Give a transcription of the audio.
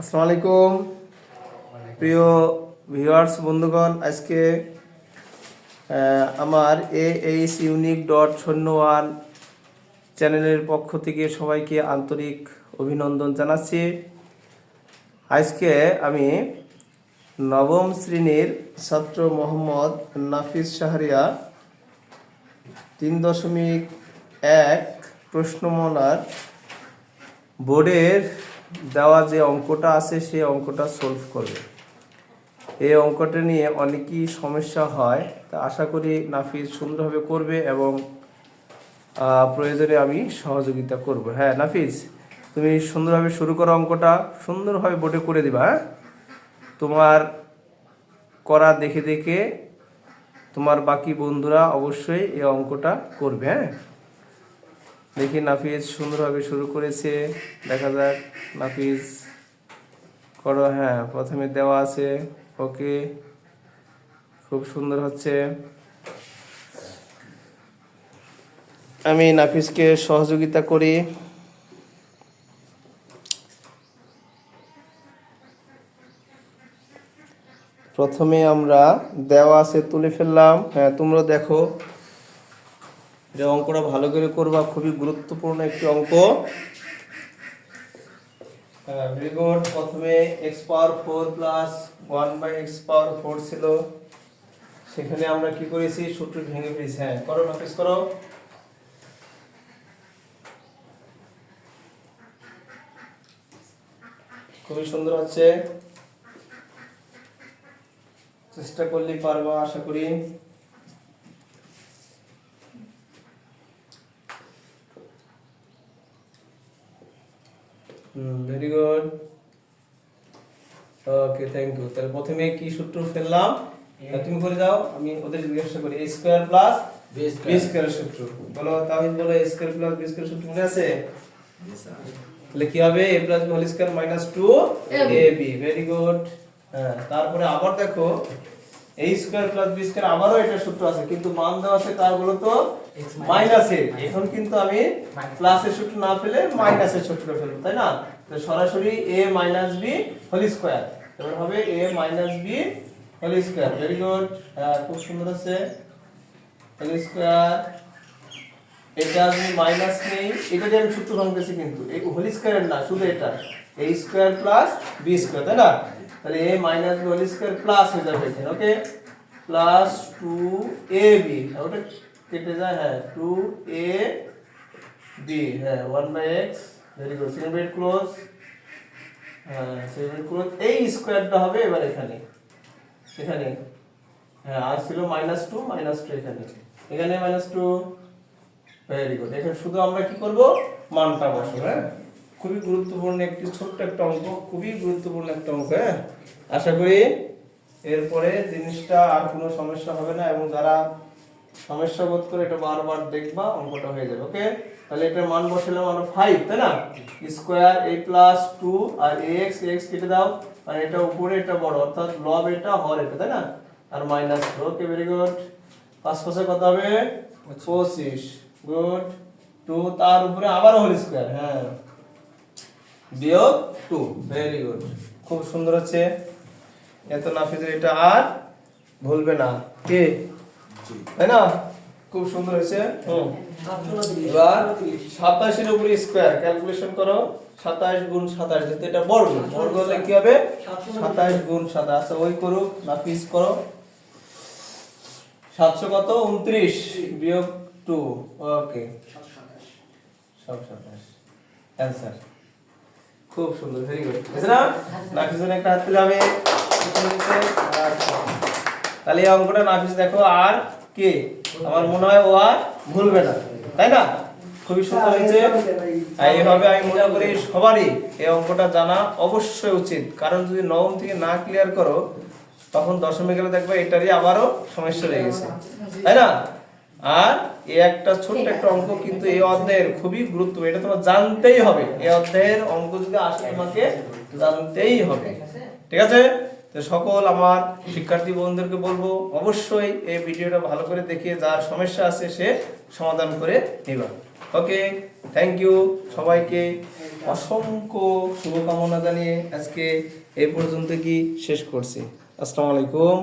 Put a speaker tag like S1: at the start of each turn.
S1: আসসালামু আলাইকুম প্রিয় ভিউয়ার্স বন্ধুগণ, আজকে আমার এ এইচ ইউনিক ডট শূন্য ওয়ান চ্যানেলের পক্ষ থেকে সবাইকে আন্তরিক অভিনন্দন জানাচ্ছি। আজকে আমি নবম শ্রেণির ছাত্র মোহাম্মদ নাফিস শাহরিয়া তিন দশমিক এক প্রশ্নমালার বোর্ডের দেওয়া যে অঙ্কটা আছে, সেই অঙ্কটা সলভ করবে। এই অঙ্কটা নিয়ে অনেকই সমস্যা হয়। তা আশা করি নাফিস সুন্দরভাবে করবে এবং প্রয়োজনে আমি সহযোগিতা করব। হ্যাঁ নাফিস, তুমি সুন্দরভাবে শুরু করো অঙ্কটা। সুন্দরভাবে বোর্ডে করে দিবা হ্যাঁ? তোমার করা দেখে দেখে তোমার বাকি বন্ধুরা অবশ্যই এই অঙ্কটা করবে হ্যাঁ? দেখি নাফিজ সুন্দরভাবে শুরু করেছে। দেখা যাক নাফিজ করো হ্যাঁ প্রথমে দেওয়া আছে। ওকে, খুব সুন্দর হচ্ছে। আমি নাফিজকে সহযোগিতা করি। প্রথমে আমরা দেওয়া আছে তুলে ফেললাম। হ্যাঁ তোমরা দেখো। যে অঙ্কটা ভালো করে করবা, খুবই গুরুত্বপূর্ণ একটি অঙ্ক। গুড প্রথমে x power four plus one by x power four ছিল। সেখানে আমরা কি করেছি? সূত্র ভেঙে ফেলেছি। হ্যাঁ করো নফিস করো। খুবই সুন্দর হচ্ছে। চেষ্টা করলেই পারবা, আশা করি। Very good okay thank you তাহলে প্রথমে কি সূত্র ফেললাম? তুমি করে দাও আমি ওদের জিজ্ঞাসা করি a square plus
S2: B
S1: square সূত্র। বলো তাহিদ বলো a square plus b square সূত্র মনে আছে? তাহলে কি হবে? A plus b whole square minus 2 ab very good হ্যাঁ তারপরে আবার দেখো a স্কয়ার প্লাস স্কয়ার আবারও এটা সূত্র আছে কিন্তু মান দেওয়া আছে কার বলো তো? মাইনাস এখন কিন্তু আমি প্লাসের সূত্র না ফেলে মাইনাসের সূত্র ফেলব তাই না? তো সরাসরি A minus B whole square এবার হবে A minus B whole square very good খুব সুন্দর আছে। হোল স্কয়ার এটা আমি মাইনাস নেই। এটা দিয়ে আমি সূত্র ভাঙতেছি কিন্তু। এই হোল স্কয়ার না, শুধু এটা। a square plus b square তাই না? তাহলে a minus b whole square plus হয়ে যাবে এখানে okay plus two A B ওটা কেটে যায় হ্যাঁ টু এ বি হ্যাঁ one by x very good second bracket close হ্যাঁ সেকেন্ড ব্রেড ক্লোজ এই স্কোয়ারটা হবে এবার এখানে। এখানে। হ্যাঁ আর ছিল মাইনাস টু মাইনাস টু এখানে। এখানে মাইনাস টু ভেরি গুড এখানে শুধু আমরা কি করব? মানটা বসাবো হ্যাঁ? খুবই গুরুত্বপূর্ণ একটি ছোট্ট একটা অঙ্ক, খুবই গুরুত্বপূর্ণ একটা অঙ্ক হ্যাঁ? আশা করি এরপরে জিনিসটা আর কোনো সমস্যা হবে না এবং যারা সমস্যা বোধ করে এটা বারবার দেখবা, অঙ্কটা হয়ে যাবে ওকে তাহলে এটার মান বসালাম আমরা ফাইভ তাই না? স্কোয়ার এ প্লাস টু আর এক্স এক্স কেটে দাও, আর এটা উপরে, এটা বড়, অর্থাৎ লব এটা, হর এটা, তাই না? আর মাইনাস ওকে ভেরি গুড পাঁচ পাশে কত হবে? পঁচিশ। গুড টু তার উপরে আবার হোল স্কোয়ার হ্যাঁ। বিয়োগ টু ভেরি গুড। খুব সুন্দর হচ্ছে। এত নাফিজের এটা আর ভুলবে না। কে? তাই না? খুব সুন্দর হয়েছে। এবার সাতাশের উপরে স্কোয়ার ক্যালকুলেশন করো। সাতাশ গুণ সাতাশ যেহেতু এটা বর্গ বর্গ হলে কি হবে? সাতাশ গুণ সাতাশ। আচ্ছা ওই করুক নাফিজ করো। সাতশো কত? উনত্রিশ। বিয়োগ টু, ওকে। সব সাতাশ। অ্যান্সার। খুব সুন্দর, ভেরি গুড। বুঝছে? না নাফিসের একটা হাত তুলে আমি। তাহলে এই অঙ্কটা নাফিস দেখো আর কে? আমার মনে হয় ও আর ভুলবে না। তাই না? খুবই সুন্দর হয়েছে। এইভাবে আমি মনে করি সবারই এই অঙ্কটা জানা অবশ্যই উচিত। কারণ যদি নবম থেকে না ক্লিয়ার করো, তখন দশমে গেলে দেখবে এটারই আবারও সমস্যা রয়ে গেছে। তাই না? আর এই একটা ছোট্ট একটা অঙ্ক কিন্তু এই অধ্যায়ের খুবই গুরুত্বপূর্ণ এটা তোমার জানতেই হবে। এই অধ্যায়ের অঙ্ক যদি আসে তোমাকে জানতেই হবে। ঠিক আছে? তো সকল আমার শিক্ষার্থী বন্ধুদেরকে বলব অবশ্যই এই ভিডিওটা ভালো করে দেখে যার সমস্যা আছে সে সমাধান করে নেবা। ওকে থ্যাংক ইউ সবাইকে। অসংখ্য শুভকামনা জানিয়ে আজকে এই পর্যন্ত কি শেষ করছি। আসসালামু আলাইকুম।